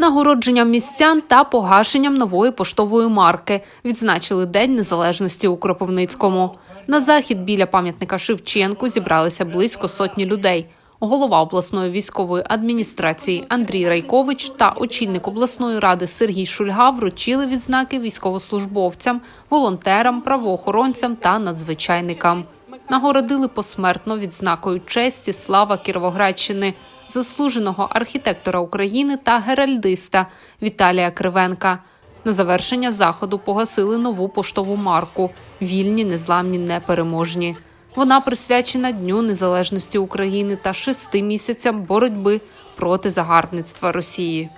Нагородженням містян та погашенням нової поштової марки відзначили День Незалежності у Кропивницькому. На захід біля пам'ятника Шевченку зібралися близько сотні людей. Голова обласної військової адміністрації Андрій Райкович та очільник обласної ради Сергій Шульга вручили відзнаки військовослужбовцям, волонтерам, правоохоронцям та надзвичайникам. Нагородили посмертно відзнакою честі слава Кіровоградщини, заслуженого архітектора України та геральдиста Віталія Кривенка. На завершення заходу погасили нову поштову марку Вільні, незламні, непереможні. Вона присвячена Дню Незалежності України та шести місяцям боротьби проти загарбництва Росії.